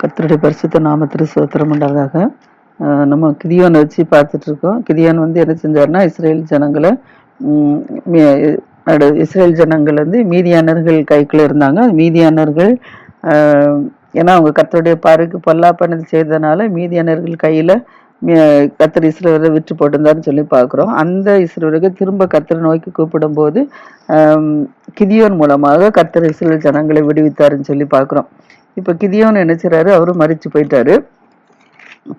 கர்த்தருடைய பரிசுத்த நாமத்திற்கு சோத்திரம் உண்டாவதாக. நம்ம கிதியோனை வச்சு பார்த்துட்டு இருக்கோம். கிதியோன் வந்து என்ன செஞ்சார்னா இஸ்ரேல் ஜனங்களை இஸ்ரேல் ஜனங்கள் வந்து மீதியானர்கள் கைக்குள்ள இருந்தாங்க. மீதியானர்கள் ஏன்னா அவங்க கத்தருடைய பார்வைக்கு பொல்லாப்பனது செய்ததுனால மீதியானர்கள் கையில் கத்தர் கர்த்தர் இஸ்ரேலை விற்று போட்டிருந்தாருன்னு சொல்லி பார்க்குறோம். அந்த இஸ்ரேலுக்கு திரும்ப கத்தர் நோக்கி கூப்பிடும்போது கிதியோன் மூலமாக கர்த்தர் இஸ்ரேல் ஜனங்களை விடுவித்தாருன்னு சொல்லி பார்க்குறோம். இப்போ கிதியோன் என்ன அவரும் மறித்து போயிட்டாரு.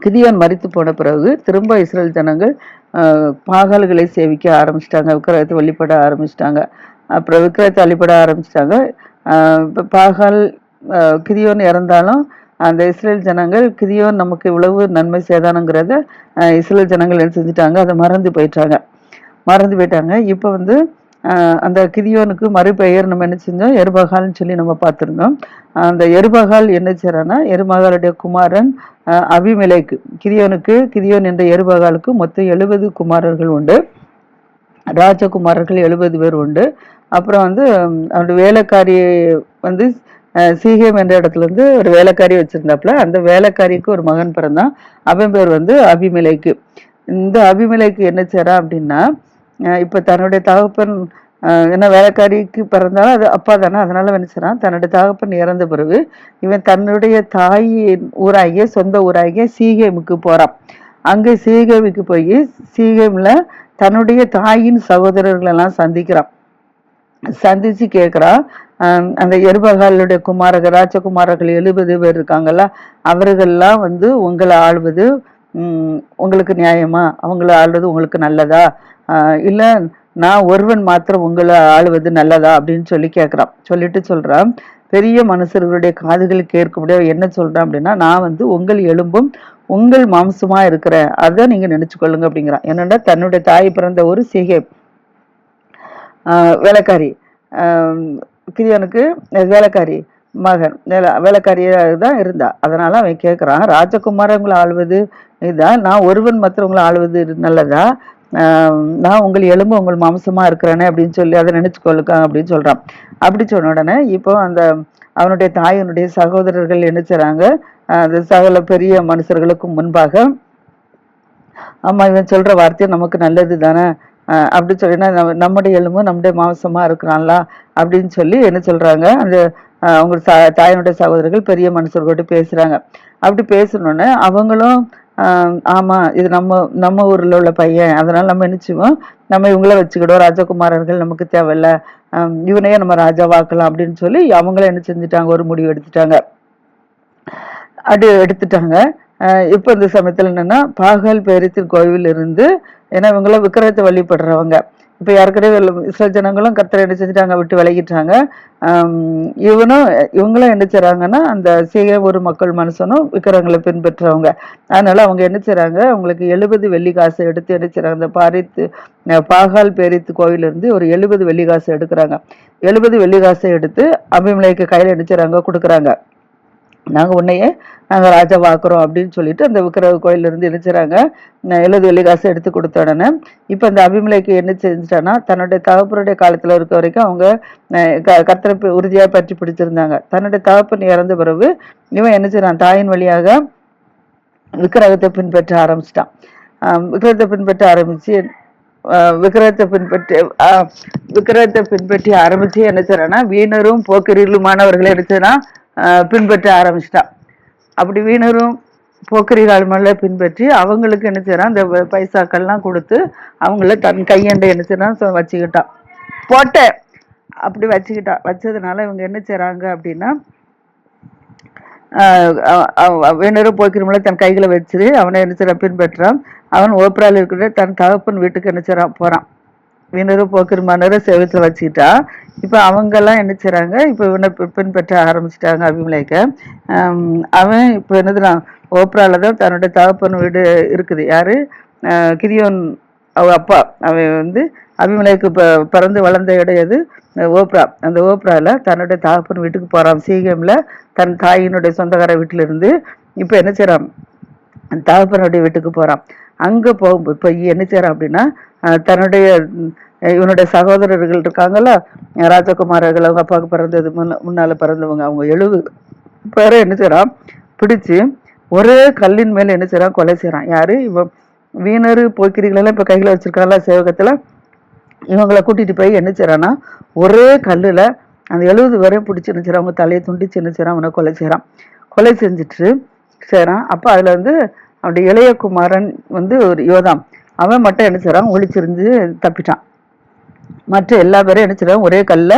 கிதியோன் மறித்து போன பிறகு திரும்ப இஸ்ரேல் ஜனங்கள் பாகால்களை சேவிக்க ஆரம்பிச்சிட்டாங்க. விக்கிரகத்தை வழிபட ஆரம்பிச்சிட்டாங்க. அப்புறம் விக்கிரகத்தை வழிபட ஆரம்பிச்சிட்டாங்க. இப்போ பாகால் கிதியோன் இறந்தாலும் அந்த இஸ்ரேல் ஜனங்கள் கிதியோன் நமக்கு இவ்வளவு நன்மை சேதானங்கிறத இஸ்ரேல் ஜனங்கள் என்ன செஞ்சுட்டாங்க? அதை மறந்து போயிட்டாங்க. மறந்து போயிட்டாங்க. இப்போ வந்து அந்த கிதியோனுக்கு மறுபெயர் நம்ம என்ன செஞ்சோம்? எருபகால்னு சொல்லி நம்ம பார்த்துருந்தோம். அந்த எருபகால் என்ன செய்கிறான்னா எருமகாலுடைய குமாரன் அபிமலைக்கு கிதியோனுக்கு கிதியோன் என்ற எருபகாலுக்கு மொத்தம் எழுபது குமாரர்கள் உண்டு. ராஜகுமாரர்கள் எழுபது பேர் உண்டு. அப்புறம் வந்து அவருடைய வேலைக்காரி வந்து சீகம் என்ற இடத்துல இருந்து ஒரு வேலைக்காரி வச்சிருந்தாப்புல அந்த வேலைக்காரிக்கு ஒரு மகன் பிறந்தான். அவன் பேர் வந்து அபிமலைக்கு. இந்த அபிமலைக்கு என்ன செய்றான் அப்படின்னா இப்போ தன்னுடைய தகப்பன் என்ன வேலைக்காரிக்கு பிறந்தாலும் அது அப்பா தானே. அதனால நினைச்சிடான் தன்னுடைய தகப்பன் இறந்த பிறகு இவன் தன்னுடைய தாயின் ஊராகிய சொந்த ஊராகிய சீகேமுக்கு போகிறான் அங்கே சீகேமுக்கு போய் சீகேமில் தன்னுடைய தாயின் சகோதரர்கள் எல்லாம் சந்திக்கிறான். சந்திச்சு கேட்குறான் அந்த எருபகாலுடைய குமாரர்கள் ராஜகுமாரர்கள் எழுபது பேர் இருக்காங்கல்ல அவர்கள்லாம் வந்து உங்களை ஆள்வது உங்களுக்கு நியாயமா? அவங்கள ஆள்வது உங்களுக்கு நல்லதா? இல்லை நான் ஒருவன் மாத்திரம் உங்களை ஆளுவது நல்லதா? அப்படின்னு சொல்லி கேட்குறான் சொல்லிட்டு சொல்கிறான் பெரிய மனுஷர்களுடைய காதுகள் கேட்க முடியாது. என்ன சொல்கிறேன் அப்படின்னா நான் வந்து உங்கள் எலும்பும் உங்கள் மாம்சமாக இருக்கிறேன். அதை நீங்கள் நினச்சிக்கொள்ளுங்க அப்படிங்கிறான். என்னென்னா தன்னுடைய தாய் பிறந்த ஒரு சிகை வேலைக்காரி. கிரியனுக்கு வேலைக்காரி. மகன். வேலை வேலைக்காரியாக தான் இருந்தா. அதனால அவன் கேட்குறான் ராஜகுமாரங்களை ஆள்வது இதுதான் நான் ஒருவன் மற்றவங்களை ஆள்வது நல்லதா? நான் உங்கள் எலும்பு உங்கள் மாம்சமாக இருக்கிறேனே அப்படின்னு சொல்லி அதை நினைச்சுக்கொள்ளுக்க அப்படின்னு சொல்கிறான் அப்படி சொன்ன உடனே இப்போ அந்த அவனுடைய தாயினுடைய சகோதரர்கள் என்ன செய்கிறாங்க அந்த சகல பெரிய மனுஷர்களுக்கும் முன்பாக ஆமாம் இவன் சொல்கிற வார்த்தை நமக்கு நல்லது தானே? அப்படி சொல்லினா நம்ம- நம்முடைய எலும்பு நம்முடைய மாம்சமாக இருக்கிறான்ல? அப்படின்னு சொல்லி என்ன சொல்கிறாங்க அந்த அவங்க ச- தாயினுடைய சகோதரர்கள் பெரிய மனுஷர்கிட்ட பேசுகிறாங்க அப்படி பேசணுன்னு அவங்களும் ஆமாம் இது நம்ம நம்ம ஊரில் உள்ள பையன் அதனால் நம்ம நினச்சிவோம் நம்ம இவங்கள வச்சுக்கிடுவோம். ராஜகுமாரர்கள் நமக்கு தேவையில்ல. இவனையே நம்ம ராஜாவாக்கலாம் அப்படின்னு சொல்லி அவங்கள என்ன செஞ்சுட்டாங்க? ஒரு முடிவு எடுத்துட்டாங்க. அது எடுத்துட்டாங்க. இப்போ இந்த சமயத்தில் என்னென்னா பாகல் பேரித்தின் கோவிலிருந்து ஏன்னா இவங்களாம் விக்கிரத்தை வழிபடுறவங்க. இப்போ ஏற்கனவே இஸ்ரேல் ஜனங்களும் கர்த்தரை என்ன செஞ்சுட்டாங்க விட்டு விலகிட்டாங்க. இவனும் இவங்களும் என்ன செய்கிறாங்கன்னா அந்த சேக ஒரு மக்கள் மனுஷனும் விக்கிரங்களை பின்பற்றுறவங்க. அதனால அவங்க என்ன செய்கிறாங்க அவங்களுக்கு எழுபது வெள்ளி காசை எடுத்து என்ன செய்கிறாங்க அந்த பாரித்து பாகால் பேரித்து கோவிலிருந்து ஒரு எழுபது வெள்ளி காசு எடுக்கிறாங்க. எழுபது வெள்ளி காசை எடுத்து அபிமலைக்கு கையில் என்ன செய்கிறாங்க கொடுக்குறாங்க. நாங்கள் உன்னையே நாங்கள் ராஜா வாக்குறோம் அப்படின்னு சொல்லிட்டு அந்த விக்கிரக கோயில்ல இருந்து செய்கிறாங்க எழுது வெள்ளி காசு எடுத்து கொடுத்த உடனே இப்போ அந்த அபிமலைக்கு என்ன செஞ்சுட்டான்னா தன்னுடைய தகப்பனுடைய காலத்தில் இருக்க வரைக்கும் அவங்க க- கர்த்தரை உறுதியாக பற்றி பிடிச்சிருந்தாங்க. தன்னுடைய தகப்பன் இறந்த பிறகு இவன் என்ன செய்றான் தாயின் வழியாக விக்கிரகத்தை பின்பற்ற ஆரம்பிச்சிட்டான். விக்கிரகத்தை பின்பற்ற ஆரம்பிச்சு விக்கிரகத்தை பின்பற்றி விக்கிரகத்தை பின்பற்றி ஆரம்பிச்சு என்ன செய்றான்னா வீணரும் போக்கிரிலுமானவர்கள் என்ன செய்யறான் பின்பற்ற ஆரம்பிச்சிட்டான் அப்படி வீணரும் போக்கிரிகள் மேல பின்பற்றி அவங்களுக்கு என்ன செய்கிறான் அந்த பைசாக்கள்லாம் கொடுத்து அவங்கள தன் கையண்டை என்ன செய்கிறான் வச்சுக்கிட்டான் போட்டேன் அப்படி வச்சுக்கிட்டான் வச்சதுனால இவங்க என்ன செய்கிறாங்க அப்படின்னா வேணரும் போய்க்கிறவங்கள தன் கைகளை வச்சு அவனை என்ன செய்றான் பின்பற்றான் அவன் ஓப்பரால் இருக்கிற தன் தகப்பன் வீட்டுக்கு என்ன செய்கிறான் போறான். வீணரும் போக்கிருமானரை சேவத்தில் வச்சுக்கிட்டா. இப்போ அவங்கெல்லாம் என்ன செய்கிறாங்க இப்போ இவனை பின்பற்ற ஆரம்பிச்சிட்டாங்க அபிமலைக்க. அவன் இப்போ என்னதுனா ஓப்ரால தான் தன்னுடைய தகப்பன் வீடு இருக்குது. யார்? கிரியோன் அவ அப்பா. அவன் வந்து அபிமலைக்கு ப- பிறந்து வளர்ந்த இடம் எது? ஓப்ரா. அந்த ஓப்ராவில் தன்னுடைய தகப்பன் வீட்டுக்கு போகிறான் சீகமில் தன் தாயினுடைய சொந்தக்கார வீட்டிலிருந்து இப்போ என்ன செய்கிறான் தகப்பனுடைய வீட்டுக்கு போகிறான் அங்கே போகும்போது இப்போ என்ன செய்கிறான் அப்படின்னா தன்னுடைய இவனுடைய சகோதரர்கள் இருக்காங்கல்ல ராஜகுமாரர்கள் அவங்க அப்பாவுக்கு பிறந்தது முன்ன முன்னால பிறந்தவங்க அவங்க எழுபது பேரை என்ன செய்கிறான் பிடிச்சு ஒரே கல்லின் மேல என்ன செய்கிறான் கொலை செய்றான் யாரு? இவன் வீணரு போக்கிரிகளெல்லாம் இப்ப கையில் வச்சிருக்காங்களா சேவகத்துல. இவங்களை கூட்டிட்டு போய் என்ன செய்கிறான்னா ஒரே கல்லுல அந்த எழுபது வரையும் பிடிச்சி என்ன செய்றான் அவங்க தலையை துண்டிச்சு என்ன செய்றான் அவனை கொலை செய்கிறான் கொலை செஞ்சுட்டு செய்கிறான் அப்ப அதுல வந்து அவனுடைய இளைய குமாரன் வந்து ஒரு யோதாம் அவன் மட்டும் என்ன செய்கிறான் ஒளிச்சிருந்து தப்பிட்டான். மற்ற எல்லா பேரும் என்ன செய்றாங்க? ஒரே கல்ல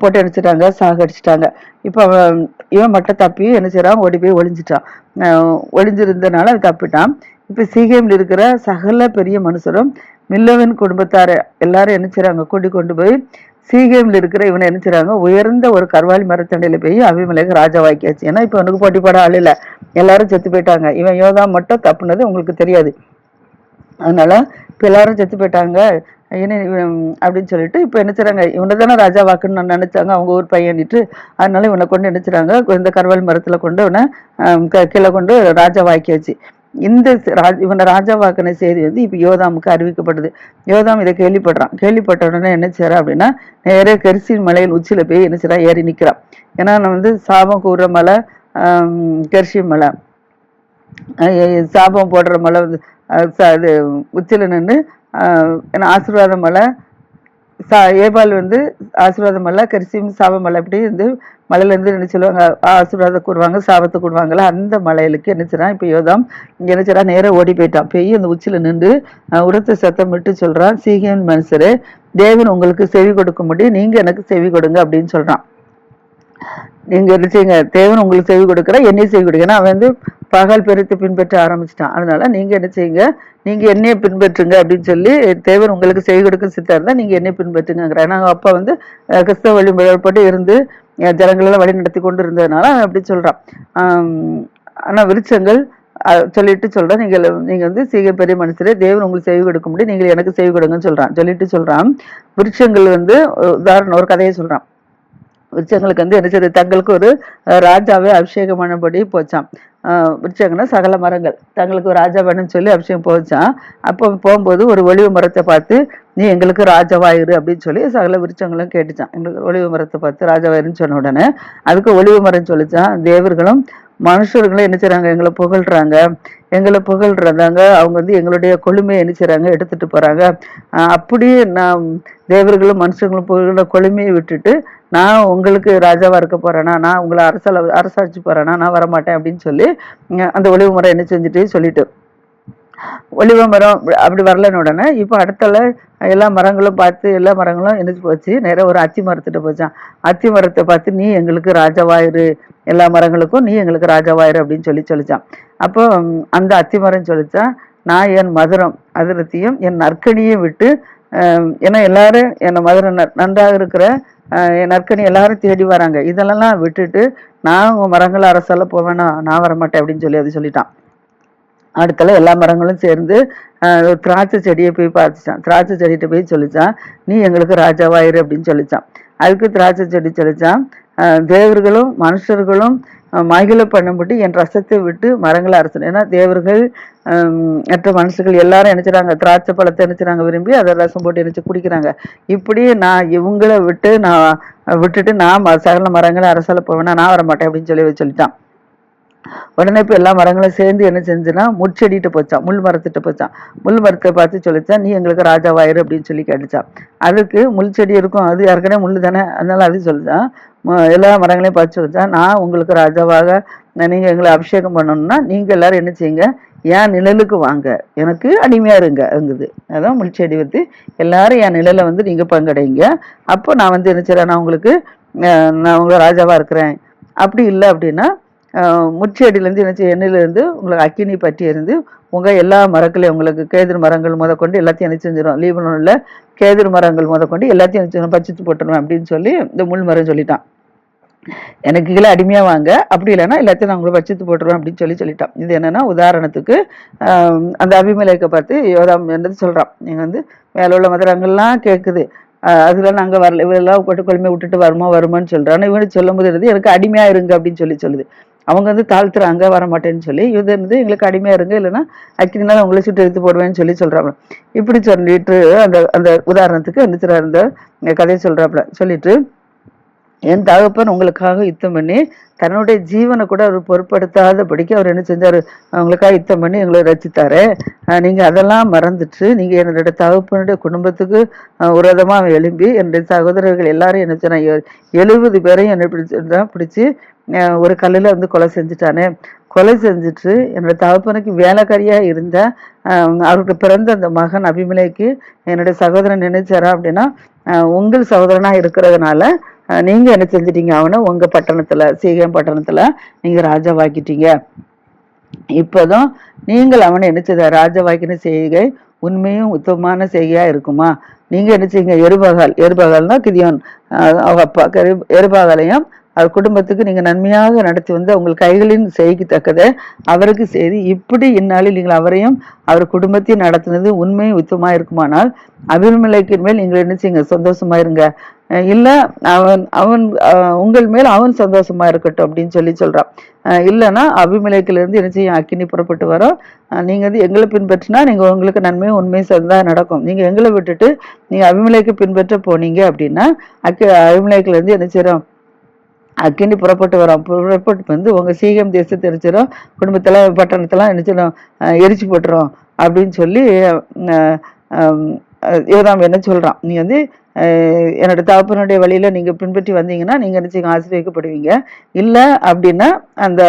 போட்டு அடிச்சிட்டாங்க சாகடிச்சிட்டாங்க. இப்போ அவன் இவன் மட்டும் தப்பி என்ன செய்றான்? ஓடி போய் ஒளிஞ்சிட்டான். ஒளிஞ்சிருந்தனால அவன் தப்பிட்டான். இப்போ சீகேம்ல இருக்கிற சகல பெரிய மனுஷரும் மில்லவன் குடும்பத்தார எல்லாரும் என்ன செய்றாங்க? கூட்டி கொண்டு போய் சீகேம்ல இருக்கிற இவனை என்ன செய்றாங்க? உயர்ந்த ஒரு கர்வாலி மரத்தண்டையில் போய் அபிமலைக்கு ராஜாவாக்கியாச்சு. ஏன்னா இப்போ அவனுக்கு போட்டி போட ஆள் இல்லை. எல்லாரும் செத்து போயிட்டாங்க. இவன் யோதா மட்டும் தப்புனது உங்களுக்கு தெரியாது. அதனால இப்போ எல்லாரும் செத்து போயிட்டாங்க. என்ன அப்படின்னு சொல்லிட்டு இப்போ என்ன செய்கிறாங்க இவனை தானே ராஜா வாக்குன்னு நான் நினைச்சாங்க. அவங்க ஊர் பையன்ட்டு அதனால இவனை கொண்டு என்ன செய்றாங்க? இந்த கருவல் மரத்தில் கொண்டு இவனை க- கீழே கொண்டு ராஜா வாக்கியாச்சு இந்த ராஜ் இவனை ராஜா வாக்குன செய்தி வந்து இப்போ யோதாமுக்கு அறிவிக்கப்படுது. யோதாம் இதை கேள்விப்படுறான். கேள்விப்பட்ட உடனே என்ன செய்யறா அப்படின்னா நேரே கரிசின் மலையின் உச்சியில் போய் என்ன செய்றா? ஏறி நிற்கிறான் ஏன்னா நான் வந்து சாபம் கூடுற மலை ஆம், கரிசி மலை. சாபம் போடுற மலை வந்து அஹ் உச்சில நின்று ஏன்னா ஆசீர்வாத மலை சா ஏபால் வந்து ஆசீர்வாத மலை கரிசியும் சாப மலை அப்படி வந்து மலையிலேருந்து என்ன சொல்லுவாங்க ஆசீர்வாதம் கூறுவாங்க சாபத்தை கூடுவாங்கல்ல அந்த மலையிலுக்கு என்ன இப்போ யோதாம் இங்க என்ன செய்றான் ஓடி போயிட்டான். போய் அந்த உச்சியில் நின்று உரத்த சத்தம் விட்டு சொல்கிறான் சீகியன் மனுஷர் தேவன் உங்களுக்கு செவி கொடுக்கும்படி நீங்கள் எனக்கு செவி கொடுங்க அப்படின்னு சொல்கிறான் நீங்கள் என்ன செய்யுங்க தேவன் உங்களுக்கு செய்து கொடுக்குறா என்னையும் செய்து கொடுக்கணும் அவன் வந்து பகல் பெருத்து பின்பற்ற ஆரம்பிச்சிட்டான். அதனால நீங்கள் என்ன செய்யுங்க நீங்கள் என்னையை பின்பற்றுங்க அப்படின்னு சொல்லி தேவன் உங்களுக்கு செய்து கொடுக்க சித்தா இருந்தால் நீங்கள் என்னைய பின்பற்றுங்கிறான் நாங்கள் அப்பா வந்து கிறிஸ்தவ வழிபட்டு இருந்து ஜனங்களெல்லாம் வழி நடத்தி கொண்டு இருந்ததுனால அவன் அப்படி சொல்கிறான் ஆனால் விருச்சங்கள் சொல்லிட்டு சொல்கிறேன் நீங்கள் நீங்கள் வந்து சீக பெரிய மனுஷரே தேவன் உங்களுக்கு செய்து கொடுக்க முடியும் நீங்கள் எனக்கு செய்து கொடுங்கன்னு சொல்கிறான் சொல்லிட்டு சொல்கிறான் விருட்சங்கள் வந்து உதாரணம் ஒரு கதையை சொல்கிறான் உச்சங்களுக்கு வந்து என்ன செய்யுது தங்களுக்கு ஒரு ராஜாவே அபிஷேகம் பண்ணபடி போச்சான் அஹ், சகல மரங்கள். தங்களுக்கு ஒரு ராஜா வேணும்னு சொல்லி அபிஷேகம் போச்சான் அப்போ போகும்போது ஒரு ஒளிவு மரத்தை பார்த்து நீ எங்களுக்கு ராஜாவாயிரு அப்படின்னு சொல்லி சகல விருச்சங்களும் கேட்டுச்சான் எங்களுக்கு ஒளிவு மரத்தை பார்த்து ராஜாவாயிருன்னு சொன்ன உடனே அதுக்கு ஒளிவு மரம் சொல்லிச்சான் தேவர்களும் மனுஷர்களும் என்ன செய்றாங்க எங்களை புகழ்றாங்க. எங்களை புகழ்றதாங்க அவங்க வந்து எங்களுடைய கொழுமையை என்ன செய்றாங்க எடுத்துட்டு போறாங்க. அப்படியே நான் தேவர்களும் மனுஷங்களும் புகழ்ற கொழுமையை விட்டுட்டு நான் உங்களுக்கு ராஜாவாக இருக்க போகிறேன்னா நான் உங்களை அரசால அரசாட்சி போகிறேன்னா நான் வரமாட்டேன் அப்படின்னு சொல்லி அந்த ஒளிவு முறை என்ன செஞ்சுட்டு சொல்லிட்டு. ஒளிவ மரம் அப்படி- வரலன்னு உடனே இப்போ அடுத்தல எல்லா மரங்களும் பார்த்து எல்லா மரங்களும் எழுந்து போச்சு? நேராக ஒரு அத்தி மரத்துட்டு போச்சான் அத்தி மரத்தை பார்த்து நீ எங்களுக்கு ராஜாவாயிரு. எல்லா மரங்களுக்கும் நீ எங்களுக்கு ராஜாவாயிரு அப்படின்னு சொல்லி சொல்லிச்சான் அப்போ அந்த அத்தி மரம் சொல்லிச்சான் நான் என் மதுரம் அதிரத்தையும் என் நற்கனியும் விட்டு ஏன்னா எல்லாரும் என்னை மதுரை நன்றாக இருக்கிற நற்கனி எல்லாரும் தேடி வராங்க. இதெல்லாம் விட்டுட்டு நான் உங்க மரங்களை அரசால போவேனா? நான் வரமாட்டேன் அப்படின்னு சொல்லி அது சொல்லிட்டான். அடுத்தல எல்லா மரங்களும் சேர்ந்து திராட்சை செடியை போய் பார்த்துச்சான். திராட்சை செடிகிட்ட போய் சொல்லிச்சான் நீ எங்களுக்கு ராஜாவாயிரு அப்படின்னு சொல்லிச்சான். அதுக்கு திராட்சை செடி சொல்லிச்சான். அஹ், தேவர்களும் மனுஷர்களும் மகிழ பண்ணும்பட்டு என் ரசத்தை விட்டு மரங்களை அரசன் ஏன்னா தேவர்கள் மற்ற மனுஷர்கள் எல்லாரும் நினைச்சுறாங்க திராட்சை பழத்தை நினைச்சுறாங்க விரும்பி அதை ரசம் போட்டு நினைச்சு குடிக்கிறாங்க. இப்படி நான் இவங்களை விட்டு நான் விட்டுட்டு நான் ம- சகல மரங்களை அரசால போவேன்னா நான் வர மாட்டேன் அப்படின்னு சொல்லி சொல்லிட்டான். உடனே இப்போ எல்லா மரங்களும் சேர்ந்து என்ன செஞ்சுன்னா முச்செடிட்டு போச்சான் முள் மரத்திட்ட போச்சான் முள் மரத்தை பார்த்து சொல்லிச்சான் நீ எங்களுக்கு ராஜாவாயிரு அப்படின்னு சொல்லி கேட்டுச்சான் அதுக்கு முள் செடி இருக்கும். அது ஏற்கனவே முள் தானே அதனால அது சொல்லிச்சான் எல்லா மரங்களையும் பறிச்சு வச்சா நான் உங்களுக்கு ராஜாவாக நீங்கள் எங்களை அபிஷேகம் பண்ணணும்னா நீங்கள் எல்லாரும் என்ன செய்யுங்க? என் நிழலுக்கு வாங்க. எனக்கு அடிமையாக இருங்க அங்குது. அதான் முள்செடி வந்து. எல்லாரும் என் நிழலை வந்து நீங்கள் பங்கடைங்க. அப்போ நான் வந்து என்ன செய்றேன்? நான் உங்களுக்கு நான் உங்களை ராஜாவாக இருக்கிறேன். அப்படி இல்லை அப்படின்னா முச்செடியிலேருந்து என்ன செய்ய எண்ணெயிலேருந்து உங்களுக்கு அக்கினி பற்றி இருந்து உங்கள் எல்லா மரங்களையும் உங்களுக்கு கேதிர் மரங்கள் முத கொண்டு எல்லாத்தையும் என்ன செஞ்சிடும் லீபனோனில் கேதிர் மரங்கள் முத கொண்டு எல்லாத்தையும் என்ன செஞ்சிடும் பச்சித்து போட்டுருவேன் அப்படின்னு சொல்லி இந்த முள் மரம் சொல்லிட்டான். எனக்கு கீழே அடிமையாக வாங்க. அப்படி இல்லைன்னா எல்லாத்தையும் நான் உங்களை வச்சுட்டு போட்டுருவேன் அப்படின்னு சொல்லி சொல்லிட்டான். இது என்னன்னா உதாரணத்துக்கு அந்த அபிமலேக்கை பார்த்து யோதாம் என்னது சொல்கிறான் நீங்கள் வந்து மேலே உள்ள மதுரங்கள்லாம் கேட்குது அதெல்லாம் நாங்கள் வரல. இவரெல்லாம் கொட்டு கொழுமையை விட்டுட்டு வருமா வருமான்னு சொல்கிறான் இவனுக்கு சொல்லும் போது என்னது, எனக்கு அடிமையாக இருங்க அப்படின்னு சொல்லி சொல்லுது. அவங்க வந்து தாழ்த்துறாங்க வர மாட்டேன்னு சொல்லி. இது வந்து எங்களுக்கு அடிமையாக இருங்க இல்லைன்னா அக்கினால உங்களை சுட்டு எடுத்து போடுவேன்னு சொல்லி சொல்கிறாங்க இப்படி சொல்லிட்டு அந்த அந்த உதாரணத்துக்கு என்ன செய்றாரு, இந்த கதையை சொல்கிறாப்புல சொல்லிட்டு என் தகப்பன் உங்களுக்காக யுத்தம் பண்ணி தன்னுடைய ஜீவனை கூட அவர் பொருட்படுத்தாதபடிக்கு அவர் என்ன செஞ்சார்? அவங்களுக்காக யுத்தம் பண்ணி எங்களை ரசித்தாரு நீங்கள் அதெல்லாம் மறந்துட்டு நீங்கள் என்னுடைய தகப்பனுடைய குடும்பத்துக்கு உரதமாக அவன் எழும்பி என்னுடைய சகோதரர்கள் எல்லாரும் என்ன சொன்னா எழுபது பேரையும் என்ன பிடிச்சி பிடிச்சி ஒரு கல்லில் வந்து கொலை செஞ்சுட்டானே. கொலை செஞ்சுட்டு என்னோடய தகப்பனுக்கு வேலைக்காரியாக இருந்த அவருக்கு பிறந்த அந்த மகன் அபிமலைக்கு என்னுடைய சகோதரன் நினைச்சாரா அப்படின்னா உங்கள் சகோதரனாக இருக்கிறதுனால நீங்க என்ன செஞ்சிட்டீங்க அவனை உங்க பட்டணத்துல சீகம் பட்டணத்துல நீங்க ராஜாவாக்கிட்டீங்க இப்போதான் நீங்கள் அவனை என்ன செய்த ராஜவாக்கின செய்கை உண்மையும் உத்தமமான செய்கையா இருக்குமா? நீங்க என்ன செய்யுங்க எருபகால் எருபகால்னா கிதியோன். அவங்க அப்பா கரு- எருபகாலையும் அவர் குடும்பத்துக்கு நீங்க நன்மையாக நடத்தி வந்து உங்கள் கைகளின் செய்கித்தக்கதை அவருக்கு செய்து இப்படி இந்நாளில் நீங்கள் அவரையும் அவர் குடும்பத்தையும் நடத்தினது உண்மையும் உத்தமாக இருக்குமானால் அபிமலைக்கின் மேல் நீங்கள் என்ன செய்யுங்க? சந்தோஷமா இருங்க. இல்லை அவன் அவன் உங்கள் மேல் அவன் சந்தோஷமா இருக்கட்டும் அப்படின்னு சொல்லி சொல்றான். இல்லைன்னா அபிமலைக்கிலிருந்து என்ன செய்யும்? அக்கினி புறப்பட்டு வரோம். நீங்கள் வந்து எங்களை பின்பற்றினா நீங்கள் உங்களுக்கு நன்மையும் உண்மையும் சேர்ந்தா நடக்கும். நீங்கள் எங்களை விட்டுட்டு நீங்கள் அபிமலைக்கு பின்பற்ற போனீங்க அப்படின்னா அக்கி அபிமலைக்கிலேருந்து என்ன செய்கிறோம் அக்கினி புறப்பட்டு வரோம். புறப்பட்டு வந்து உங்கள் சீகம் தேசத்தை எரிச்சிடும் குடும்பத்தில் பட்டணத்தெல்லாம் நினைச்சிடும் எரிச்சு போட்டுரும் அப்படின்னு சொல்லி அஹ், யோதாம் என்ன சொல்கிறான் நீ வந்து அஹ், என்னோட தகப்பனுடைய வழியில நீங்க பின்பற்றி வந்தீங்கன்னா நீங்க என்ன ஆசீர்வதிக்கப்படுவீங்க. இல்ல அப்படின்னா அந்த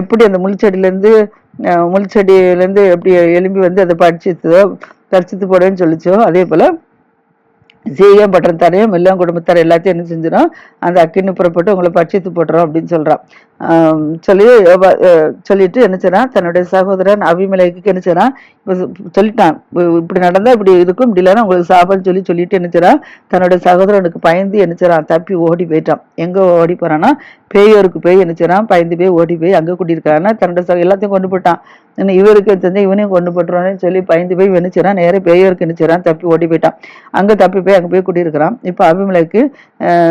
எப்படி அந்த முள்செடியில இருந்து அஹ், இருந்து எப்படி எலும்பி வந்து அதை படிச்சுதோ தரிசித்து போடுவேன்னு சொல்லிச்சோ அதே போல சீகம் பட்டத்தாரையும் எல்லாம் குடும்பத்தார் எல்லாத்தையும் என்ன செஞ்சிடும் அந்த அக்கின்னு புறப்பட்டு உங்களை பட்சித்து போட்டுறோம் அப்படின்னு சொல்றான். சொல்லி சொல்லிட்டு என்ன செய்றான் தன்னுடைய சகோதரன் அபிமலைக்கு என்ன செய்றான் இப்போ சொல்லிட்டான் இப்படி நடந்தா இப்படி இருக்கும் இப்படி இல்லைன்னா உங்களுக்கு சாபம் சொல்லி சொல்லிட்டு என்ன செய்றான் தன்னுடைய சகோதரனுக்கு பயந்து என்ன தப்பி ஓடி போயிட்டான். எங்க ஓடி போகிறான்னா பேயோருக்கு போய் என்ன செய்யறான் பயந்து போய் ஓடி போய் அங்க கூட்டியிருக்காங்கன்னா தன்னுடைய எல்லாத்தையும் கொண்டு போட்டான். இன்னும் இவருக்கு தெரிஞ்ச இவனையும் கொண்டு போட்டுருவான்னு சொல்லி பயந்து போய் என்ன நேரே பெரியவருக்கு நினைச்சிடான் என்ன செய்றான் தப்பி ஓடி போயிட்டான். அங்கே தப்பி போய் அங்கே போய் குடியிருக்கிறான். இப்போ அபிமலைக்கு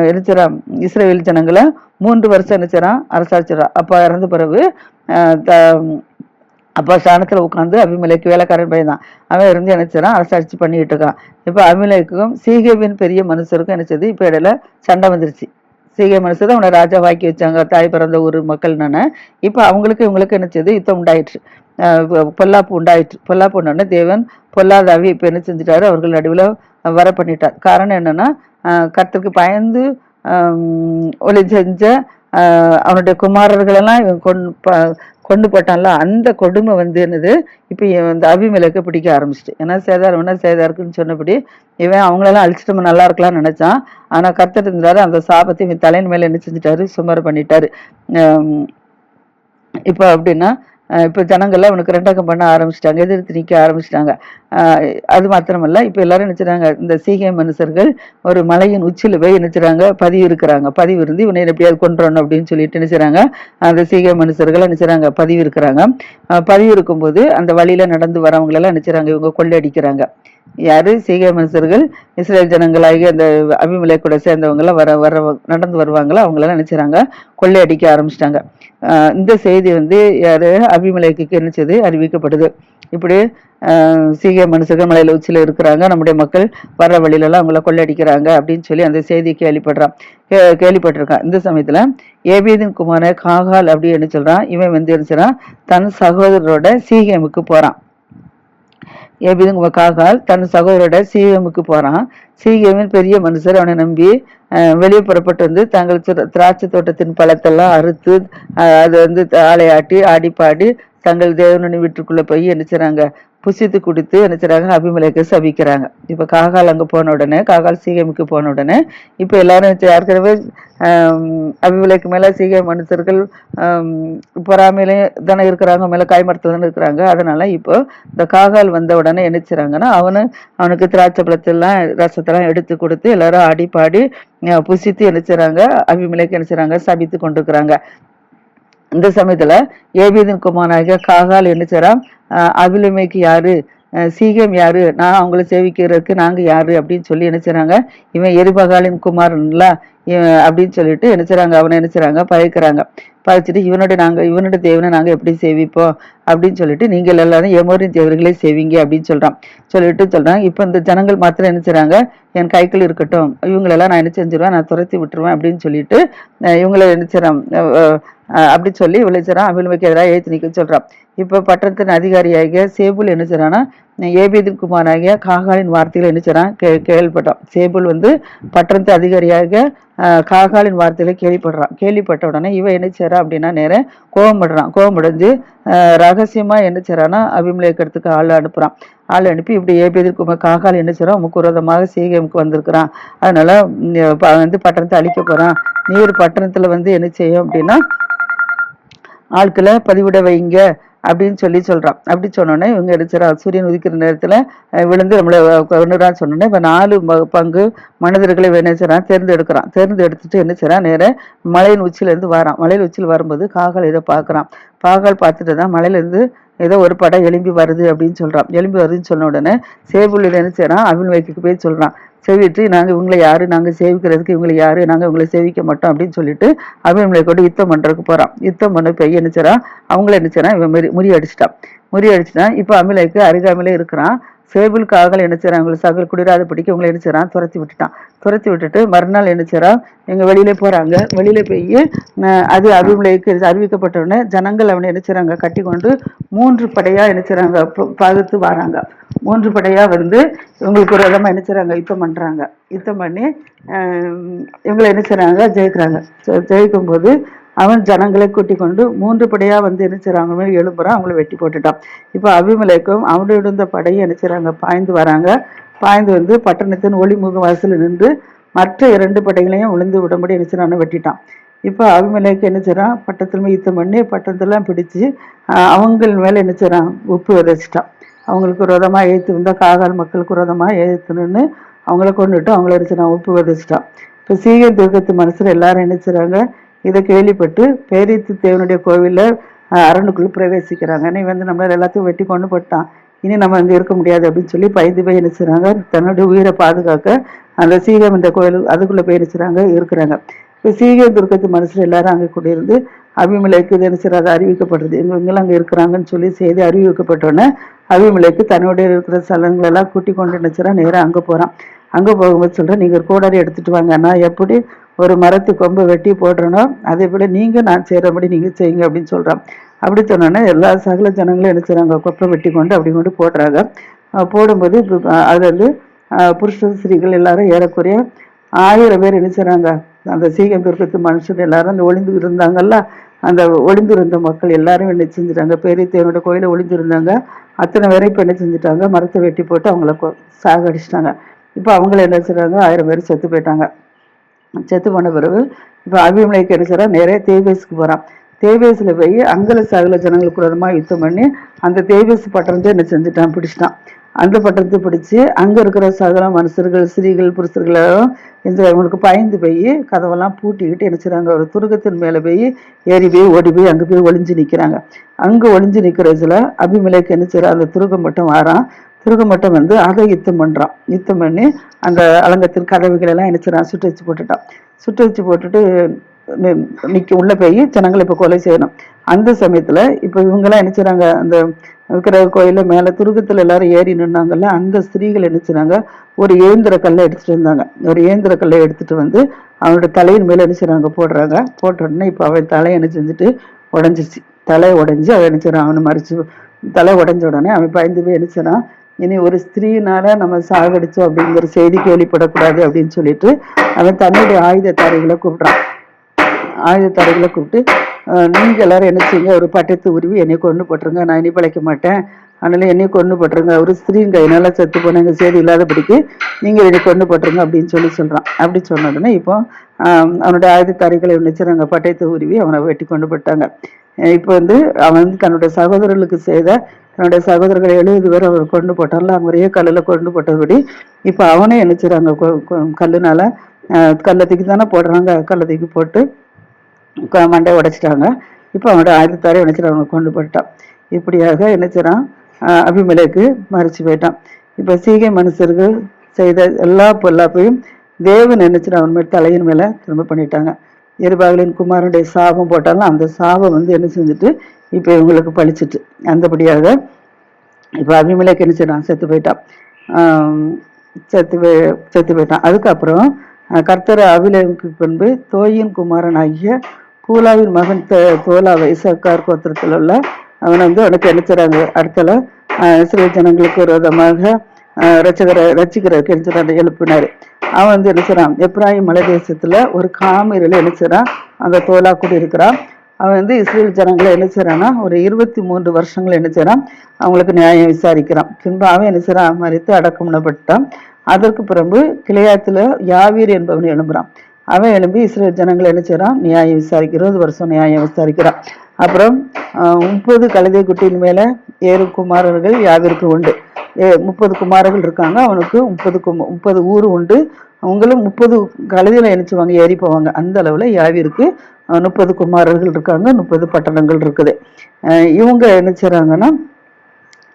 நினைச்சிடான் இஸ்ரேல் ஜனங்களை மூன்று வருஷம் நினைச்சிடான் செய்றான் அப்பா இறந்த பிறகு த- அப்பா ஸ்தானத்துல உட்காந்து அபிமலைக்கு வேலைக்காரன் பையன் தான் அவன் இருந்து நினைச்சிடான் அரசாட்சி பண்ணிட்டு இருக்கான். இப்போ அபிமலைக்கும் சீகேவின் பெரிய மனுஷருக்கும் நினைச்சது இப்போ இடையில சண்டை வந்துருச்சு. சீகை தான் அவனை ராஜாவாக்கி வச்சாங்க. தாய் பிறந்த ஊர் மக்கள் நானே. இப்போ அவங்களுக்கு இவங்களுக்கு என்ன செய்யுது யுத்தம் உண்டாயிற்று. பொல்லாப்பு உண்டாயிற்று. பொல்லாப்பு உண்டான தேவன் பொல்லாதாவி இப்போ என்ன செஞ்சிட்டாரு? அவர்கள் நடுவில் வர பண்ணிட்டார். காரணம் என்னன்னா கர்த்தருக்கு பயந்து ஒளி செஞ்ச அவனுடைய குமாரர்களெல்லாம் இவன் கொண் ப- கொண்டு போட்டான்ல அந்த கொடுமை வந்து என்னது? இப்போ அந்த அபிமலைக்கு பிடிக்க ஆரம்பிச்சிட்டு. ஏன்னா சேதார் வேணா சேதாருக்குன்னு சொன்னபடி இவன் அவங்களெல்லாம் அழிச்சிட்டு நல்லா இருக்கலாம்னு நினச்சான். ஆனால் கர்த்தர் இருந்தாரு அந்த சாபத்தை இவன் தலையின் மேலே என்ன செஞ்சிட்டாரு? சுமார் பண்ணிட்டாரு. இப்போ அப்படின்னா இப்போ ஜனங்கள்லாம் இவனுக்கு ரெண்டகம் பண்ண ஆரம்பிச்சிட்டாங்க எதிர்த்து நிற்க ஆரம்பிச்சிட்டாங்க. அது மாத்திரமல்ல இப்போ எல்லாரும் நினைச்சிட்டாங்க இந்த சீகை மனுஷர்கள் ஒரு மலையின் உச்சியில் போய் நினைச்சுறாங்க பதிவு இருக்கிறாங்க. பதிவு இருந்து இவனை எப்படியாவது கொண்டுறணும் அப்படின்னு சொல்லிட்டு நினைச்சிறாங்க அந்த சீகை மனுஷர்கள் நினைச்சிறாங்க பதிவு இருக்கிறாங்க. பதிவு இருக்கும்போது அந்த வழியில் நடந்து வரவங்களெல்லாம் நினைச்சிறாங்க இவங்க இவங்க கொள்ளையடிக்கிறாங்க யார்? சீகை மனுஷர்கள் இஸ்ரேல் ஜனங்களாகி அந்த அபிமலை கூட சேர்ந்தவங்களாம் வர வர நடந்து வருவாங்களோ? அவங்களாம் எல்லாம் கொள்ளையடிக்க ஆரம்பிச்சிட்டாங்க. இந்த செய்தி வந்து யார்? அபிமலைக்கு என்னச்சது அறிவிக்கப்படுது. இப்படி ஆஹ் சீகை மனுஷர்கள் மலையில் உச்சியில் இருக்கிறாங்க. நம்முடைய மக்கள் வர்ற வழியிலலாம் அவங்கள கொள்ளையடிக்கிறாங்க அப்படின்னு சொல்லி அந்த செய்தி கேள்விப்படுறான். கே- கேள்விப்பட்டிருக்கான். இந்த சமயத்தில் ஏபிதின் குமார காகால் அப்படி என்ன இவன் வந்து இருந்துச்சுன்னா தன் சகோதரரோட சீகேமுக்கு போகிறான் ஏபிதுங்க காகால் தன் சகோதரோட சீகமுக்கு போறான். சீகமின் பெரிய மனுஷர் அவனை நம்பி வெளியே புறப்பட்டு வந்து தங்கள் திராட்சை தோட்டத்தின் பழத்தெல்லாம் அறுத்து அது வந்து ஆளையாட்டி ஆடி பாடி தங்கள் தேவனின் வீட்டுக்குள்ள போய் என்ன செய்றாங்க? புசித்து குடித்து என்ன அபிமலைக்கு சபிக்கிறாங்க. இப்போ காகால் அங்கே போன உடனே காகால் சீகமிக்கு போன உடனே இப்போ எல்லாரும் ஏற்கனவே அபிமலைக்கு மேலே சீகை மனுஷர்கள் பொறாமையிலையும் தானே இருக்கிறாங்க மேலே காய்மரத்துல தானே இருக்கிறாங்க. அதனால இப்போ இந்த காகால் வந்த உடனே என்ன அவனு அவனுக்கு திராட்சை பழத்தெல்லாம் ரசத்தெல்லாம் எடுத்து கொடுத்து எல்லாரும் ஆடி பாடி புசித்து என்ன அபிமலைக்கு என்ன சபித்து கொண்டிருக்கிறாங்க. இந்த சமயத்துல ஏபீதின் குமாரனாகிய காகால் என்ன செய்றான் அபிலமைக்கு யாரு? சீகம் யாரு? நான் அவங்கள சேவிக்கிறதுக்கு நாங்க யாரு? அப்படின்னு சொல்லி என்ன செய்றாங்க இவன் எரிபகாலின் குமாரன்ல இவன் அப்படின்னு சொல்லிட்டு என்ன செய்றாங்க அவனை என்ன செய்றாங்க பகைக்கிறாங்க. பகைச்சிட்டு இவனோட நாங்கள் இவனோட தேவனை நாங்கள் எப்படி சேவிப்போம் அப்படின்னு சொல்லிட்டு நீங்கள் எல்லாரும் எமோரின் தேவர்களே சேவிங்க அப்படின்னு சொல்கிறான் சொல்லிட்டு சொல்கிறாங்க இப்போ இந்த ஜனங்கள் மாத்திரம் என்ன செய்கிறாங்க என் கைக்குள் இருக்கட்டும். இவங்களெல்லாம் நான் என்ன செஞ்சிருவேன்? நான் துரத்தி விட்டுருவேன். அப்படின்னு சொல்லிட்டு இவங்களை என்ன செய்கிறான் அப்படி சொல்லி விளைச்சறான் அபிலுமைக்கு எதிராக ஏத்து நிற்க சொல்கிறான் இப்போ பட்டணத்தின் அதிகாரியாகிய சேபுல் என்ன ஏபிதின் ஏபேதின் குமாராகிய காகாலின் வார்த்தைகளை என்ன செய்கிறான் கே கேள்விப்பட்டான். சேபுல் வந்து பட்டணத்து அதிகாரியாக காகாலின் வார்த்தைகளை கேள்விப்படுறான். கேள்விப்பட்ட உடனே இவன் என்ன செய்றான் அப்படின்னா நேரம் கோவப்படுறான் கோவமடைஞ்சு ரகசியமா என்ன செய்றான்னா அபிமலேக்கத்துக்கு ஆள் அனுப்புறான். ஆள் அனுப்பி இப்படி ஏபேதின் காக்கால் என்ன செய்றான்? உமக்கு விரோதமாக சீகமுக்கு வந்திருக்கிறான். அதனால வந்து பட்டணத்தை அழிக்க போறான். நீர் பட்டணத்துல வந்து என்ன செய்யும் அப்படின்னா ஆட்களை பதிவிட வைங்க. அப்படின்னு சொல்லி சொல்கிறான் அப்படி சொன்னோன்னே இவங்க எடுத்துறா சூரியன் உதிக்கிற நேரத்தில் விழுந்து நம்மளை கொண்டுறான்னு சொன்னோன்னே இப்போ நாலு ம- பங்கு மனிதர்களை என்ன செய்கிறான் தேர்ந்தெடுக்கிறான். தேர்ந்தெடுத்துட்டு என்ன செய்கிறான் நேராக மலையின் உச்சிலேருந்து வரான். மலையின் உச்சியில் வரும்போது காகால் இதை பார்க்குறான். பாகல் பார்த்துட்டு தான் மலையிலேருந்து ஏதோ ஒரு படம் எலும்பி வருது அப்படின்னு சொல்கிறான் எலும்பி வருதுன்னு சொன்ன உடனே சேபுல் என்ன செய்கிறான் அபின் வைக்கு போய் சொல்கிறான் செவிட்டு நாங்க இவங்களை யாரு? நாங்க சேவிக்கிறதுக்கு இவங்களை யாரு? நாங்க இவங்களை சேவிக்க மாட்டோம் அப்படின்னு சொல்லிட்டு அபிமலை கொண்டு யுத்தம் பண்ணுறதுக்கு போறான். யுத்தம் பண்ண போய் என்ன அவங்கள என்ன இவன் முறி முறியடிச்சிட்டான். முறியடிச்சிட்டான். இப்போ அமிலைக்கு அருகாமையிலே இருக்கிறான். சேபுல் காகல் என்ன செய்றான் அவங்களை சகல் குடிராத பிடிக்க உங்களை என்ன செய்கிறான் துரத்தி விட்டுட்டான். துரத்தி விட்டுட்டு மறுநாள் என்ன செய்கிறான் எங்கள் வெளியில் போகிறாங்க வெளியில் போய் அது அபிமலைக்கு அறிவிக்கப்பட்டவுடனே ஜனங்கள் அவனை என்ன செய்கிறாங்க கட்டி கொண்டு மூன்று படையாக என்ன பகுத்து வராங்க. மூன்று படையாக வந்து இவங்களுக்கு ஒரு விதமாக என்ன செய்கிறாங்க யுத்தம் பண்ணுறாங்க யுத்தம் பண்ணி இவங்களை என்ன செய்கிறாங்க ஜெயிக்கிறாங்க. ஜெயிக்கும்போது ஜெயிக்கும் போது அவன் ஜனங்களை கூட்டி கொண்டு மூன்று படையாக வந்து என்ன செய்கிறாங்க மேலே எழும்புறான் அவங்கள வெட்டி போட்டுட்டான். இப்போ அபிமலைக்கும் அவனோட இருந்த படையை என்ன செய்கிறாங்க பாய்ந்து வராங்க. பாய்ந்து வந்து பட்டணத்தின் ஒளிமுக வாசலில் நின்று மற்ற இரண்டு படைகளையும் விழுந்து விடும்படி என்ன செய்றான்னு வெட்டிட்டான். இப்போ அபிமலைக்கு என்ன செய்கிறான் பட்டத்தில் யுத்தம் பண்ணி பட்டத்தெல்லாம் பிடிச்சு அவங்கள் மேலே என்ன செய்றான்? உப்பு விதைச்சிட்டான். அவங்களுக்கு விரோதமாக ஏற்று வந்தால் காகால் மக்களுக்கு விரோதமாக ஏற்றுன்னு அவங்கள கொண்டுட்டு அவங்கள அடிச்சுட்டான் உப்பு விதைச்சிட்டான். இப்போ சீகன் துர்க்கத்து மனசில் எல்லாரும் என்ன செய்கிறாங்க இதை கேள்விப்பட்டு பேரித்து தேவனுடைய கோவிலில் அரணுக்குள்ளே பிரவேசிக்கிறாங்க. நீ வந்து நம்மளால் எல்லாத்தையும் வெட்டி கொண்டு போட்டான். இனி நம்ம அங்கே இருக்க முடியாது அப்படின்னு சொல்லி பயந்து போய் நினைச்சுறாங்க தன்னுடைய உயிரை பாதுகாக்க அந்த சீகம் இந்த கோயில் அதுக்குள்ளே போய் நினைச்சுறாங்க இருக்கிறாங்க. இப்போ சீகை துர்க்கத்து மனசில் எல்லாரும் அங்கே கூடியிருந்து அபிமலைக்கு இது என்ன செய்றாங்க? அறிவிக்கப்படுறது. இங்கே இவங்கெல்லாம் அங்கே இருக்கிறாங்கன்னு சொல்லி செய்தி அறிவிக்கப்பட்டோன்னே அபிமலைக்கு தன்னுடைய இருக்கிற ஸ்தலங்கள் எல்லாம் கூட்டி கொண்டு என்ன நேராக அங்கே போகிறான் அங்கே போகும்போது சொல்கிறேன் நீங்கள் கோடாரி எடுத்துகிட்டு வாங்க. நான் எப்படி ஒரு மரத்து கொம்பை வெட்டி போடுறனோ அதே போல் நீங்கள் நான் செய்கிறபடி நீங்கள் செய்யுங்க அப்படின்னு சொல்கிறான் அப்படி சொன்னோன்னே எல்லா சகல ஜனங்களும் என்ன செய்கிறாங்க கொப்பை வெட்டி கொண்டு அப்படி கொண்டு போடுறாங்க போடும்போது அது வந்து புருஷ ஸ்திரீகள் எல்லாரும் ஏறக்குறைய ஆயிரம் பேர் என்ன செய்கிறாங்க அந்த சீகம் துர்க்கத்து மனுஷன் எல்லாரும் அந்த ஒளிந்து இருந்தாங்கல்ல? அந்த ஒளிந்து இருந்த மக்கள் எல்லாரும் என்ன செஞ்சுட்டாங்க? பெரிய தேவனோட கோயில ஒளிந்து இருந்தாங்க. அத்தனை பேரை இப்போ என்ன செஞ்சுட்டாங்க? மரத்தை வெட்டி போட்டு அவங்கள கொ- சாகடிச்சிட்டாங்க. இப்போ அவங்கள என்ன செய்றாங்க? ஆயிரம் பேர் செத்து போயிட்டாங்க. செத்து போன பிறகு இப்போ அபிமலைக்கு என்ன நிறைய தேவேஸுக்கு போகிறான் தேவேஸில் போய் அங்கல சகல ஜனங்களுக்கு விரோதமாக யுத்தம் பண்ணி அந்த தேவேஸ் பட்டணத்தை என்ன செஞ்சுட்டான்? பிடிச்சிட்டான். அந்த பட்டணத்தை பிடிச்சி அங்கே இருக்கிற சகல மனுஷர்கள் ஸ்திரீகள் புருஷர்கள் எல்லாரும் இந்த இவங்களுக்கு பயந்து போய் கதவெல்லாம் பூட்டிக்கிட்டு என்ன செய்றாங்க? ஒரு துருகத்தின் மேலே போய் ஏறி போய் ஓடி போய் அங்கே போய் ஒளிஞ்சு நிற்கிறாங்க அங்கே ஒளிஞ்சு நிற்கிறதுல அபிமலைக்கு என்ன செய்றான் அந்த துருகம் மட்டும் வாரான். துருகம் மட்டும் வந்து அதை யுத்தம் பண்ணுறான் யுத்தம் பண்ணி அந்த அலங்கத்தின் கதவுகளெல்லாம் எல்லாம் சுட்டு வச்சு போட்டுட்டான். சுட்டு வச்சு போட்டுட்டு நிற்க உள்ளே உள்ள போய் ஜனங்களை இப்போ கொலை செய்யணும். அந்த சமயத்தில் இப்போ இவங்கெல்லாம் என்ன அந்த இருக்கிற கோயிலில் மேலே துருகத்தில் எல்லாரும் ஏறி நின்னாங்கல்ல அந்த ஸ்திரீகள் என்ன ஒரு ஏந்திர கல்லை எடுத்துகிட்டு வந்தாங்க. ஒரு ஏந்திர கல்லை எடுத்துகிட்டு வந்து அவனோட தலையின் மேலே என்ன போடுறாங்க. போட்ட உடனே இப்போ அவன் தலையை நினைச்சிருந்துட்டு செஞ்சுட்டு உடஞ்சிருச்சு. தலை உடஞ்சி அவன் என்ன அவனை மறிச்சு தலை உடஞ்ச உடனே அவன் பயந்து போய் என்ன இனி ஒரு ஸ்திரீனால நம்ம சாகடிச்சோம் அப்படிங்கிற செய்தி கேள்விப்படக்கூடாது அப்படின்னு சொல்லிட்டு அவன் தன்னுடைய ஆயுதத்தாரிகளை கூப்பிட்றான். ஆயுதத்தாரிகளை கூப்பிட்டு நீங்க எல்லாரும் என்ன செய்யுங்க? ஒரு பட்டத்து உருவி என்னை கொண்டு போட்டுருங்க. நான் இனி பழைக்க மாட்டேன். அதனால என்னை கொண்டு போட்டுருங்க. ஒரு ஸ்திரீங்க என்னால செத்து போனாங்க. செய்தி இல்லாதபடிக்கு நீங்க என்னை கொண்டு போட்டுருங்க அப்படின்னு சொல்லி சொல்றான். அப்படி சொன்னதுன்னா இப்போ ஆஹ், அவனுடைய ஆயுதத்தாரிகளை நினைச்சுறாங்க பட்டயத்தை உருவி அவனை வெட்டி கொண்டு போட்டாங்க. இப்போ வந்து அவன் வந்து தன்னுடைய சகோதரர்களுக்கு செய்த தன்னுடைய சகோதரர்கள் எழுபது பேர் அவர் கொண்டு போட்டான்ல அவங்க கல்லில் கொண்டு போட்டபடி இப்போ அவனே என்ன செய்கிறாங்க கல்லுனால கல்லை தூக்கி தானே போடுறாங்க. கல்லை தூக்கி போட்டு க- மண்டையை உடைச்சிட்டாங்க. இப்போ அவனோட ஆயுதத்தாரை உடைச்சிட்டு அவனை கொண்டு போயிட்டான் இப்படியாக என்ன செய்கிறான் ஆஹ் மறிச்சு போயிட்டான். இப்போ சீகை மனுஷர்கள் செய்த எல்லா பொல்லாப்பையும் தேவன் நினைச்சிட்டு அவன் மேல் தலையின் மேலே திரும்ப பண்ணிட்டாங்க. எருபாகலின் குமாரனுடைய சாபம் போட்டாலும் அந்த சாபம் வந்து என்ன செஞ்சுட்டு இப்போ இவங்களுக்கு பழிச்சிட்டு அந்தபடியாக இப்போ அபிமலைக்கு என்ன செய்யறான் செத்து போயிட்டான். செத்து போய் செத்து போயிட்டான். அதுக்கப்புறம் கர்த்தர் அபிலேவுக்கு பின்பு தோயின் குமாரன் ஆகிய பூலாவின் மகன் தோ- தோலா வைசாக்கார் கோத்திரத்தில் உள்ள அவன் வந்து உனக்கு என்ன அடுத்தல இஸ்ரேல் ஜனங்களுக்கு ஒரு விதமாக ரட்சகரை ரட்சிக்கிறதுக்கு என்ன எழுப்பினாரு. அவன் வந்து என்ன செய்றான்? எப்ராஹிம் மலை தேசத்துல ஒரு காமிரில் என்ன அந்த அங்க தோலா கூட இருக்கிறான் அவன் வந்து இஸ்ரேல் ஜனங்களை என்ன செய்றான்னா ஒரு இருபத்தி மூன்று வருஷங்கள் என்ன செய்றான் அவங்களுக்கு நியாயம் விசாரிக்கிறான். பின்பு அவன் என்ன செய்கிறான் மறித்து அடக்கமிடப்பட்டான் அதற்கு பிறகு கிளையாத்துல யாவீர் என்பவன் எழும்புறான். அவன் எழும்பி இஸ்ரேல் ஜனங்களை என்ன செய்றான் நியாயம் விசாரிக்க இருபது வருஷம் நியாயம் விசாரிக்கிறான். அப்புறம் முப்பது கழுதை குட்டியின் மேல ஏறு குமாரர்கள் யாவிற்கு உண்டு. ஏ- முப்பது குமாரர்கள் இருக்காங்க அவனுக்கு முப்பது கும முப்பது ஊர் உண்டு. அவங்களும் முப்பது கழுதியில் இணைச்சுவாங்க ஏறி போவாங்க. அந்த அளவுல யாவிற்கு முப்பது குமாரர்கள் இருக்காங்க முப்பது பட்டணங்கள் இருக்குது. அஹ், இவங்க என்ன செய்றாங்கன்னா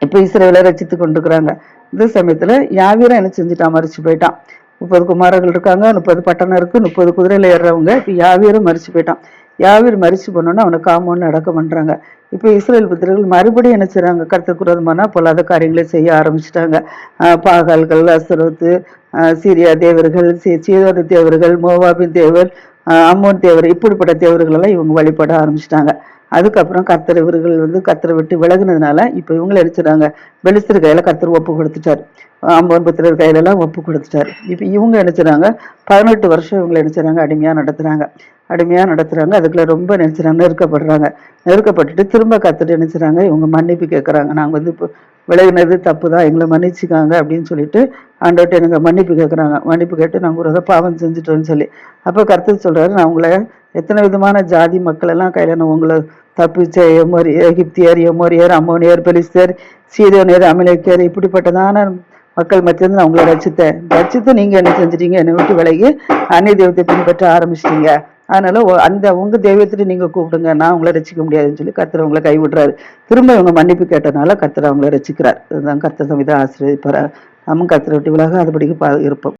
இப்போ இஸ்ரேலை ரசித்து கொண்டிருக்கிறாங்க. இந்த சமயத்துல யாவீரம் என்ன செஞ்சுட்டான்? மறிச்சு போயிட்டான். முப்பது குமாரர்கள் இருக்காங்க முப்பது பட்டணம் இருக்கு முப்பது குதிரையில ஏறுறவங்க இப்போ யாவீரும் மறிச்சு போயிட்டான். யாவீர் மறிச்சு போனோன்னா அவனை காமோன்னு அடக்கம் பண்றாங்க. இப்போ இஸ்ரேல் புத்திரர்கள் மறுபடியும் என்ன செய்கிறாங்க கருத்துக்கு விரோதமான பொல்லாத காரியங்களை செய்ய ஆரம்பிச்சிட்டாங்க. பாகால்கள் அசுரத்து சீரியா தேவர்கள் சீ- சீதோன தேவர்கள் மோவாபின் தேவர் அம்மோன் தேவர் இப்படிப்பட்ட தேவர்கள் எல்லாம் இவங்க வழிபட ஆரம்பிச்சிட்டாங்க. அதுக்கப்புறம் கர்த்தர் இவர்கள் வந்து கர்த்தரை விட்டு விலகுனதுனால இப்போ இவங்களை அடிச்சிடாங்க வெளிச்சர் கையில் கர்த்தர் ஒப்பு கொடுத்துட்டார். அம்பன் புத்திரர் கையில எல்லாம் ஒப்பு கொடுத்துட்டார். இப்போ இவங்க நினைச்சாங்க பதினெட்டு வருஷம் இவங்களை நினைச்சாங்க அடிமையாக நடத்துகிறாங்க அடிமையாக நடத்துகிறாங்க அதுக்குள்ள ரொம்ப நினைச்சுறாங்க நெருக்கப்படுறாங்க. நெருக்கப்பட்டுட்டு திரும்ப கத்துட்டு நினைச்சுறாங்க இவங்க மன்னிப்பு கேட்குறாங்க நாங்கள் வந்து இப்போ விலகினது தப்பு தான் எங்களை மன்னிச்சுக்காங்க அப்படின்னு சொல்லிட்டு ஆண்டவர்கிட்ட எனக்கு மன்னிப்பு கேட்குறாங்க மன்னிப்பு கேட்டு நாங்கள் ஒரு பாவம் செஞ்சுட்டோன்னு சொல்லி. அப்போ கருத்து சொல்கிறாரு நான் உங்களை எத்தனை விதமான ஜாதி மக்கள் எல்லாம் நான் உங்களை தப்பிச்ச எமோரியர் எகிப்தியர் எமோரியர் அம்மோனியர் பெலிஸ்தர் சீதோனியர் அமலேக்கியர் இப்படிப்பட்டதான மக்கள் மத்தியிருந்து நான் உங்களை ரசித்தேன் ரசித்து நீங்க என்ன செஞ்சிட்டீங்க? என்னை விட்டு விலகி அன்னை தெய்வத்தை பின்பற்ற ஆரம்பிச்சிட்டீங்க. அதனால அந்த உங்க தெய்வத்திட்டு நீங்க கூப்பிடுங்க. நான் உங்களை ரசிக்க முடியாதுன்னு சொல்லி கர்த்தர் உங்களை கைவிடுறாரு திரும்ப இவங்க மன்னிப்பு கேட்டனால கர்த்தர் அவங்களை ரசிக்கிறார் அதுதான் கர்த்தர் சமிதா ஆசிரியர் நம்ம கர்த்தரை விட்டு விலக அதுபடிக்கு பா- இருப்போம்.